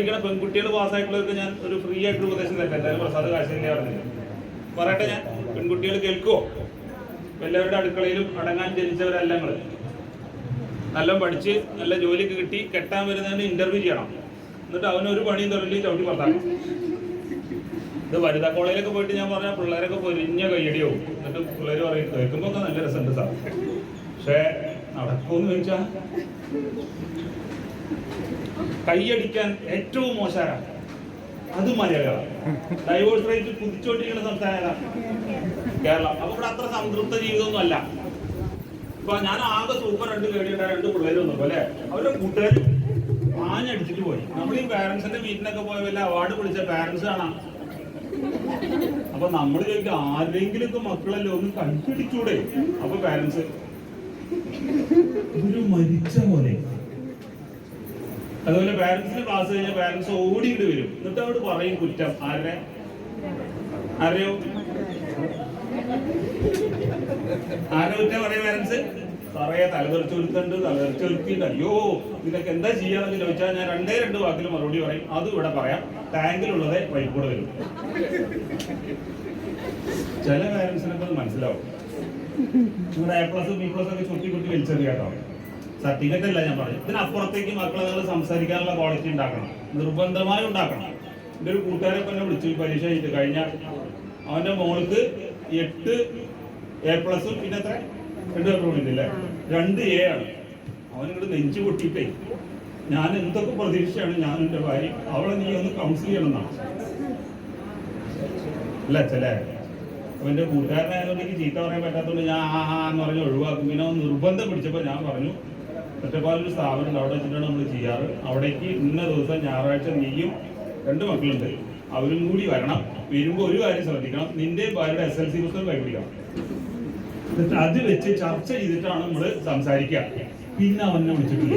പഠിക്കണ പെൺകുട്ടികൾ പാസ്സായിട്ടുള്ളവർക്ക് ഞാൻ ഒരു ഫ്രീ ആയിട്ട് ഉപദേശം തരാം എന്തായാലും പ്രസാദ് പറഞ്ഞില്ല പറയട്ടെ ഞാൻ? പെൺകുട്ടികൾ കേൾക്കുമോ എല്ലാവരുടെ അടുക്കളയിലും അടങ്ങാൻ ജനിച്ചവരല്ല നിങ്ങൾ നല്ല പഠിച്ച് നല്ല ജോലിക്ക് കിട്ടി കെട്ടാൻ വരുന്നതിന് ഇന്റർവ്യൂ ചെയ്യണം. എന്നിട്ട് അവനൊരു പണിയും തുടങ്ങി ചവിട്ടി പുറത്താക്കണം ഇത് വനിതാ കോളേജിലൊക്കെ പോയിട്ട് ഞാൻ പറഞ്ഞ പിള്ളേരൊക്കെ പൊരിഞ്ഞ കയ്യടിയാവും എന്നിട്ട് പിള്ളേർ പറയും കേൾക്കുമ്പോൾ ഒക്കെ നല്ല രസമുണ്ട് സാർ. പക്ഷേ നടക്കുമെന്ന് ചോദിച്ചാൽ കൈയടിക്കാൻ ഏറ്റവും മോശമാണ് അത് മലയാളികളാണ്. ഡൈവോഴ്സ് റേറ്റ് കുതിച്ചുകൊണ്ടിരിക്കുന്ന സംസ്ഥാനമാണ് കേരളം. അപ്പൊ ഇവിടെ അത്ര സംതൃപ്ത ജീവിതമൊന്നും അല്ല ഇപ്പൊ ഞാൻ ആകെ സൂപ്പർ രണ്ട് കേടിയുണ്ട രണ്ട് പിള്ളേർ വന്നപ്പോ അല്ലെ? അവരുടെ കൂട്ടുകാർ ആഞ്ഞടിച്ചിട്ട് പോയി. നമ്മൾ ഈ പാരന്റ്സിന്റെ വീട്ടിലൊക്കെ പോയ വല്ല അവാർഡ് വിളിച്ച പാരന്റ്സ് കാണാം. അപ്പൊ നമ്മൾ ചോദിക്കും ആരെങ്കിലും ഒക്കെ മക്കളല്ലേ ഒന്ന് കണ്ടുപിടിച്ചൂടെ അപ്പൊ പാരന്റ്സ് ഒരു മരിച്ച പോലെ. അതുപോലെ പാരന്റ്സിന് ക്ലാസ് കഴിഞ്ഞാൽ പാരന്റ്സ് ഓടിയിട്ട് വരും. എന്നിട്ട് അവിടെ പറയും കുറ്റം. ആരുടെ? ആരെയോ? ആരെ കുറ്റം പറയും പാരന്റ്സ് പറയ തലതെറിച്ച് ഒരുത്തുണ്ട് തലതെറിച്ച് ഒരുത്തിണ്ട് അയ്യോ ഇതൊക്കെ എന്താ ചെയ്യാന്ന് ചോദിച്ചാൽ ഞാൻ രണ്ടേ രണ്ട് വാക്കിൽ മറുപടി പറയും. അത് ഇവിടെ പറയാം. ടാങ്കിലുള്ളത് വൈക്കൂടെ വരും. ചില പാരന്റ്സിനൊക്കെ അത് മനസ്സിലാവും. നിങ്ങളുടെ എ പ്ലസ് ബി പ്ലസ് ഒക്കെ ചുറ്റി കുട്ടി വലിച്ചെറിയ കേട്ടോ സർട്ടിഫിക്കറ്റ് അല്ല ഞാൻ പറഞ്ഞു ഇതിനപ്പുറത്തേക്ക് മക്കളെ നിങ്ങൾ സംസാരിക്കാനുള്ള ക്വാളിറ്റി ഉണ്ടാക്കണം. നിർബന്ധമായി ഉണ്ടാക്കണം. എന്റെ ഒരു കൂട്ടുകാരെ തന്നെ വിളിച്ചു. പരീക്ഷ കഴിഞ്ഞിട്ട് കഴിഞ്ഞ അവന്റെ മോൾക്ക് എട്ട് എ പ്ലസും പിന്നെ എത്ര? രണ്ട് പേപ്പർ വിളിക്കില്ലേ രണ്ട് എ ആണ്. അവനിങ്ങോട്ട് നെഞ്ചു പൊട്ടിയിട്ടേ ഞാൻ എന്തൊക്കെ പ്രതീക്ഷയാണ് ഞാൻ എന്റെ ഭാര്യ അവളെ നീ ഒന്ന് കൗൺസിൽ ചെയ്യണം എന്നാണ് അല്ല? അച്ഛല്ലേ അവന്റെ കൂട്ടുകാരനായതുകൊണ്ട് എനിക്ക് ചീത്ത പറയാൻ പറ്റാത്തതുകൊണ്ട് ഞാൻ ആ ആ എന്ന് പറഞ്ഞ് ഒഴിവാക്കും. പിന്നെ അവൻ നിർബന്ധം പിടിച്ചപ്പോൾ ഞാൻ പറഞ്ഞു ഒറ്റപ്പാലൊരു സ്ഥാപനം അവിടെ വെച്ചിട്ടാണ് നമ്മൾ ചെയ്യാറ്. അവിടേക്ക് ഇന്ന ദിവസം ഞായറാഴ്ച നീയും രണ്ട് മക്കളുണ്ട്. അവരും കൂടി വരണം. വരുമ്പോൾ ഒരു കാര്യം ശ്രദ്ധിക്കണം. നിന്റെ ഭാര്യയുടെ എസ് എൽ സി പുസ്തകം കൈപിടിക്കണം. അത് വെച്ച് ചർച്ച ചെയ്തിട്ടാണ് നമ്മൾ സംസാരിക്കുക. പിന്നെ അവനെ വിളിച്ചിട്ടില്ല.